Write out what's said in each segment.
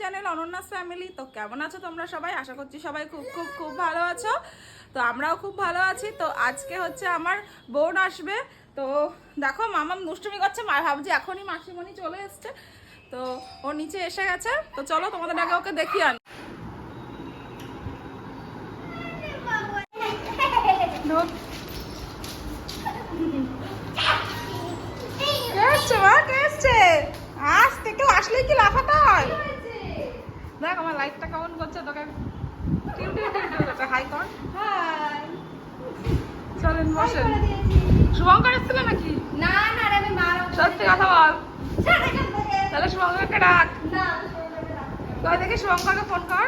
Channel অনন্যাস family তো কেমন আছো তোমরা সবাই? আশা করছি সবাই খুব খুব খুব ভালো আছো। তো আমরাও খুব ভালো আছি। তো আজকে হচ্ছে আমার বোন আসবে। তো দেখো, মামা দুষ্টুমি করছে, মা ভাবছি এখনই মাসিমণি চলে এসছে। তো ও নিচে এসে গেছে। তো চলো, তোমাদের আগে ওকে দেখিয়ে আনি। কে এসছে, মা? কে এসছে? আসলেই কি লাফাতে হয় দেখ আমার লাইটটা কেমন করছে তোকে হাই কর চলেন বসেন। শুভঙ্কর এসেছিল নাকি? না না আমি মারো সত্যি কথা বল। তাহলে শুভঙ্করকে ডাক। তুই দেখি শুভঙ্করকে ফোন কর?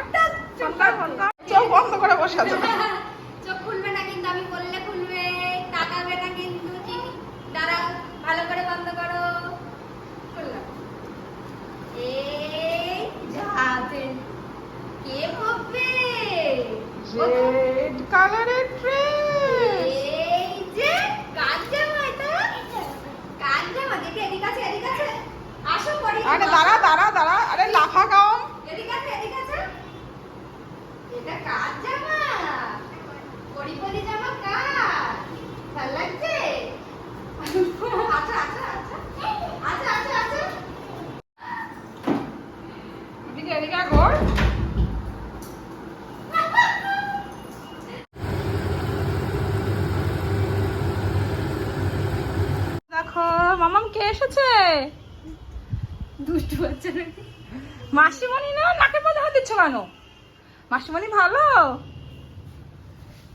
ফোন কর ফোন কর। চোখ বন্ধ করে বসে আছে। চোখ খুলবে না কিন্তু আমি বললে খুলবে তাকাবে না কিন্তু চিনি দাঁড়াও ভালো করে বন্ধ করো খুললাম এই যাবে কে ভাববে রেড কালারের ড্রেস এই যে কাজ জামা এটা কাজ জামা দেখে এদিকে আছে এদিকে আছে আসো পরি আরে দাঁড়া দাঁড়া দাঁড়া। আরে লাফা কম এদিকে আছে এদিকে আছে। এটা কাজ জামা? পরি পরি জামা কাজ ভালো লাগছে? আচ্ছা আচ্ছা আচ্ছা। দেখো মামাম কে এসেছে? দুষ্টু বাচ্চা নাকি? মাসিমণি না, নাকের মধ্যে হাত দিচ্ছ কেন? মাসিমণি ভালো?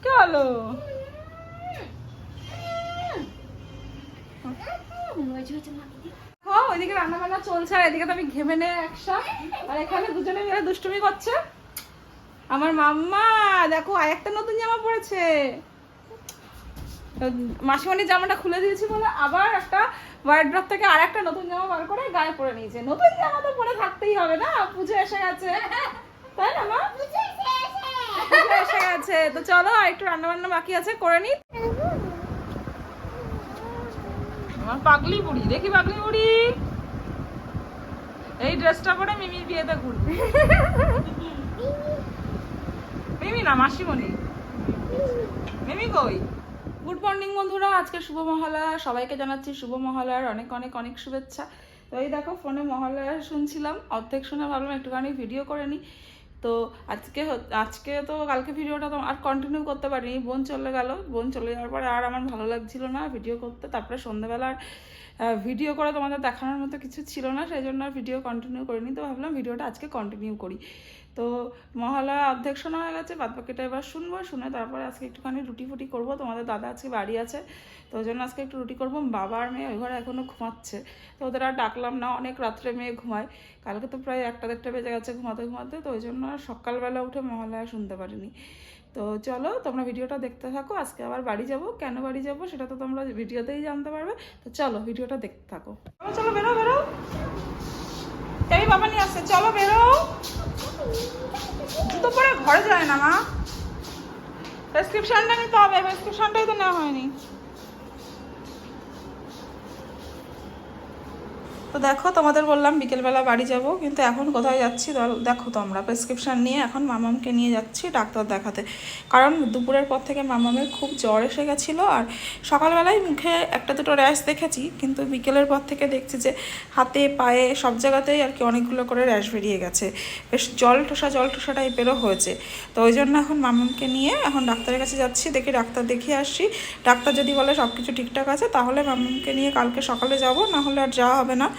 কে দেখো, ওইদিকে রান্না বান্না চলছে, আর এদিকে তো আমি ঘেমে নে একসা আর এখানে দুজনে মিলে দুষ্টুমি করছে। আমার মাম্মা, দেখো আর একটা নতুন জামা পড়েছে তো মাসিমণির জামাটা খুলে দিয়েছি বলে আবার একটা ওয়ার্ড্রপ থেকে আর একটা নতুন জামা বার করে গায়ে পরে নিয়েছে। নতুন জামা তো পরে থাকতেই হবে না? পুজো এসে গেছে। তাই না মা? পুজো এসে গেছে। তো চলো আর একটু রান্না বান্না বাকি আছে করে নি। আমার পাগলি বুড়ি দেখি পাগলি বুড়ি। এই ড্রেসটা পরে মিমির বিয়েতে ঘুরবে। মিমি না মাসিমণি। মিমি কই? গুড মর্নিং বন্ধুরা, আজকে শুভ মহালয়া সবাইকে জানাচ্ছি শুভ মহালয়ার অনেক অনেক অনেক শুভেচ্ছা। তো এই দেখো, ফোনে মহালয়া শুনছিলাম, অর্ধেক শুনে ভাবলাম একটুখানি ভিডিও করে নিই তো আজকে আজকে তো কালকে ভিডিওটা তো আর কন্টিনিউ করতে পারিনি। বোন চলে গেল। বোন চলে যাওয়ার পরে আর আমার ভালো লাগছিল না ভিডিও করতে। তারপরে সন্ধ্যেবেলা আর ভিডিও করে তোমাদের দেখানোর মতো কিছু ছিল না, সেই জন্য আর ভিডিও কন্টিনিউ করিনি। তো ভাবলাম ভিডিওটা আজকে কন্টিনিউ করি। তো মহালয়া অর্ধেক শোনা হয়ে গেছে, বাদ বাকিটা এবার শুনব, শুনে তারপরে আজকে একটুখানি রুটি ফুটি করব। তোমাদের দাদা আজকে বাড়ি আছে, তো ওই জন্য আজকে একটু রুটি করব। বাবা আর মেয়ে ওই ঘরে এখনও ঘুমাচ্ছে, তো ওদের আর ডাকলাম না, অনেক রাত্রে মেয়ে ঘুমায়। কালকে তো প্রায় একটা দেড়টা বেজে গেছে ঘুমাতে ঘুমাতে, তো ওই জন্য আর সকালবেলা উঠে মহালয়া শুনতে পারিনি। তো চলো তোমরা ভিডিওটা দেখতে থাকো, আজকে আবার বাড়ি যাব। কেন বাড়ি যাব সেটা তো তোমরা ভিডিওতেই জানতে পারবে। তো চলো ভিডিওটা দেখতে থাকো। চলো, বেরো বেরো। এই বাবা নিয়ে আসছে, চলো, বেরো। জুতো পরে ঘরে যায় না মা। প্রেসক্রিপশনটা নিতে হবে প্রেসক্রিপশনটাই তো নেওয়া হয়নি। তো দেখো, তোমাদের বললাম বিকেলবেলা বাড়ি যাব, কিন্তু এখন কোথায় যাচ্ছি? দেখো তোমরা প্রেসক্রিপশন নিয়ে এখন মামামকে নিয়ে যাচ্ছি ডাক্তার দেখাতে। কারণ দুপুরের পর থেকে মামামের খুব জ্বর এসে গেছিল, আর সকালবেলায় মুখে একটা দুটো র্যাশ দেখেছি, কিন্তু বিকেলের পর থেকে দেখছি যে হাতে, পায়ে, সব জায়গাতেই আর কি অনেকগুলো করে র্যাশ বেরিয়ে গেছে। বেশ জল ঠোসা জল ঠোসা টাইপেরও হয়েছে। তো ওই জন্য এখন মামামকে নিয়ে এখন ডাক্তারের কাছে যাচ্ছি, দেখি ডাক্তার দেখিয়ে আসছি। ডাক্তার যদি বলে সব কিছু ঠিকঠাক আছে, তাহলে মামামকে নিয়ে কালকে সকালে যাব না হলে আর যাওয়া হবে না।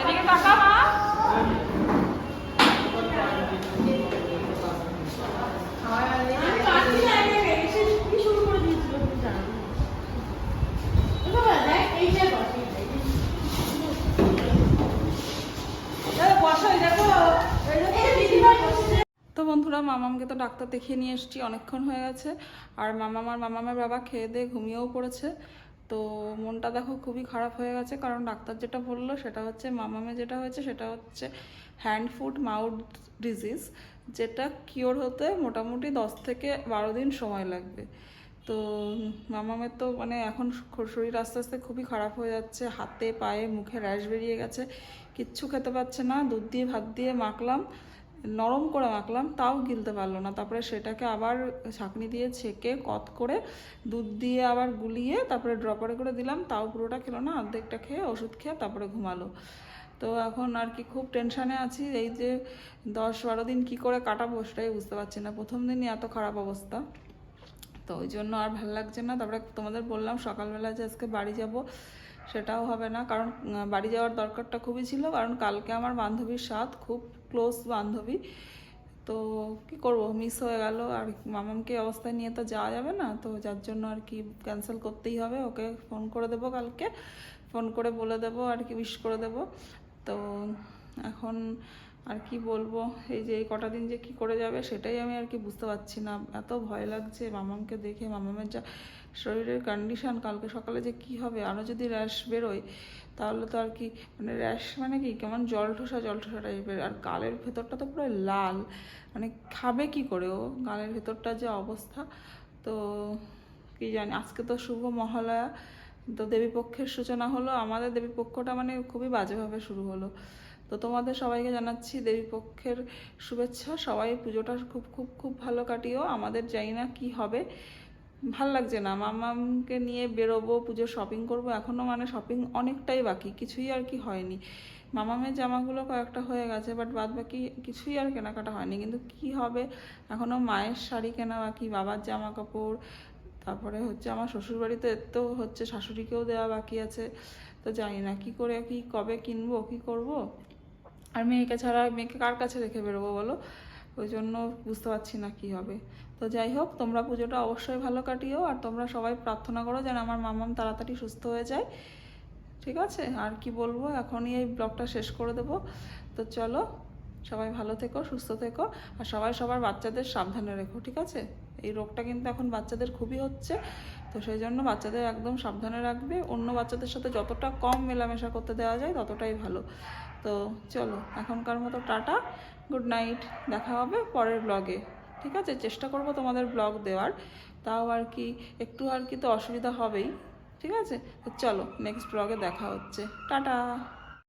এদিকে তাকা মা তো বন্ধুরা মামামকে তো ডাক্তার দেখিয়ে নিয়ে এসেছি, অনেকক্ষণ হয়ে গেছে। আর মামাম আর মামামের বাবা খেয়ে দিয়ে ঘুমিয়েও পড়েছে। তো মনটা দেখো খুবই খারাপ হয়ে গেছে, কারণ ডাক্তার যেটা বলল সেটা হচ্ছে মামামে যেটা হয়েছে সেটা হচ্ছে হ্যান্ড ফুট মাউথ ডিজিজ যেটা কিওর হতে মোটামুটি দশ থেকে বারো দিন সময় লাগবে। তো মামামের তো মানে এখন শরীর আস্তে আস্তে খুবই খারাপ হয়ে যাচ্ছে, হাতে, পায়ে, মুখে র্যাশ বেরিয়ে গেছে, কিচ্ছু খেতে পাচ্ছে না, দুধ দিয়ে, ভাত দিয়ে মাখলাম। নরম করে মাখলাম, তাও গিলতে পারল না। তারপরে সেটাকে আবার ছাঁকনি দিয়ে ছেঁকে কত করে দুধ দিয়ে আবার গুলিয়ে তারপরে ড্রপারে করে দিলাম, তাও পুরোটা খেলো না, অর্ধেকটা খেয়ে ওষুধ খেয়ে তারপরে ঘুমালো। তো এখন আর কি খুব টেনশানে আছি, এই যে দশ বারো দিন কি করে কাটাবো সেটাই বুঝতে পারছি না। প্রথম দিনই এত খারাপ অবস্থা। তো ওই জন্য আর ভালো লাগছে না। তারপরে তোমাদের বললাম সকালবেলা যে আজকে বাড়ি যাব, সেটাও হবে না। কারণ বাড়ি যাওয়ার দরকারটা খুবই ছিল। কারণ কালকে আমার বান্ধবীর সাথ খুব ক্লোজ বান্ধবী। তো কি করব? মিস হয়ে গেল। আর মামামকে অবস্থায় নিয়ে তো যাওয়া যাবে না। তো যার জন্য আর কি ক্যান্সেল করতেই হবে। ওকে ফোন করে দেবো কালকে। ফোন করে বলে দেবো আর কি উইশ করে দেবো। তো এখন আর কি বলব? এই যে এই কটা দিন যে কি করে যাবে সেটাই আমি আর কি বুঝতে পারছি না। এত ভয় লাগছে মামামকে দেখে। মামামের যা শরীরের কন্ডিশন কালকে সকালে যে কি হবে? আরও যদি র্যাশ বেরোয় তাহলে তো আর কি মানে র্যাশ মানে কি, কেমন জল ঠোসা জল ঠোসা টাইপের আর গালের ভেতরটা তো পুরো লাল। মানে খাবে কি করে ও? গালের ভেতরটা যে অবস্থা। তো কি জানি, আজকে তো শুভ মহালয়া। তো দেবীপক্ষের সূচনা হলো, আমাদের দেবীপক্ষটা মানে খুবই বাজেভাবে শুরু হলো। তো তোমাদের সবাইকে জানাচ্ছি, দেবীপক্ষের শুভেচ্ছা। সবাই পুজোটা খুব খুব খুব ভালো কাটিও। আমাদের জানি না কি হবে। ভালো লাগছে না। মামামকে নিয়ে বেরোবো, পুজো শপিং করব এখনও মানে শপিং অনেকটাই বাকি, কিছুই আর কি হয়নি। মামামের জামাগুলো কয়েকটা হয়ে গেছে বাট বাদ বাকি কিছুই আর কেনাকাটা হয়নি। কিন্তু কি হবে? এখনও মায়ের শাড়ি কেনা বাকি, বাবার জামা কাপড় তারপরে হচ্ছে আমার শ্বশুরবাড়িতে তো হচ্ছে, শাশুড়িকেও দেওয়া বাকি আছে। তো জানি না, কি করে, কি কবে কিনবো, কি করব? আর মেয়েকে ছাড়া, মেয়েকে কার কাছে রেখে বেরোবো বলো? ওই জন্য বুঝতে পারছি না কি হবে। তো যাই হোক, তোমরা পুজোটা অবশ্যই ভালো কাটিও আর তোমরা সবাই প্রার্থনা করো যেন আমার মামাম তাড়াতাড়ি সুস্থ হয়ে যায়। ঠিক আছে? আর কি বলব, এখনই এই ব্লগটা শেষ করে দেবো। তো চলো, সবাই ভালো থেকো, সুস্থ থেকো আর সবাই সবার বাচ্চাদের সাবধানে রেখো, ঠিক আছে? এই রোগটা কিন্তু এখন বাচ্চাদের খুবই হচ্ছে, তো সেই জন্য বাচ্চাদের একদম সাবধানে রাখবে। অন্য বাচ্চাদের সাথে যতটা কম মেলামেশা করতে দেওয়া যায় ততটাই ভালো। তো চলো, এখনকার মতো টাটা গুড নাইট দেখা হবে পরের ব্লগে ঠিক আছে? চেষ্টা করব তোমাদের ব্লগ দেওয়ার, তাও আর কি, একটু আর কি তো অসুবিধা হবেই, ঠিক আছে? তো চলো নেক্সট ব্লগে দেখা হচ্ছে, টাটা!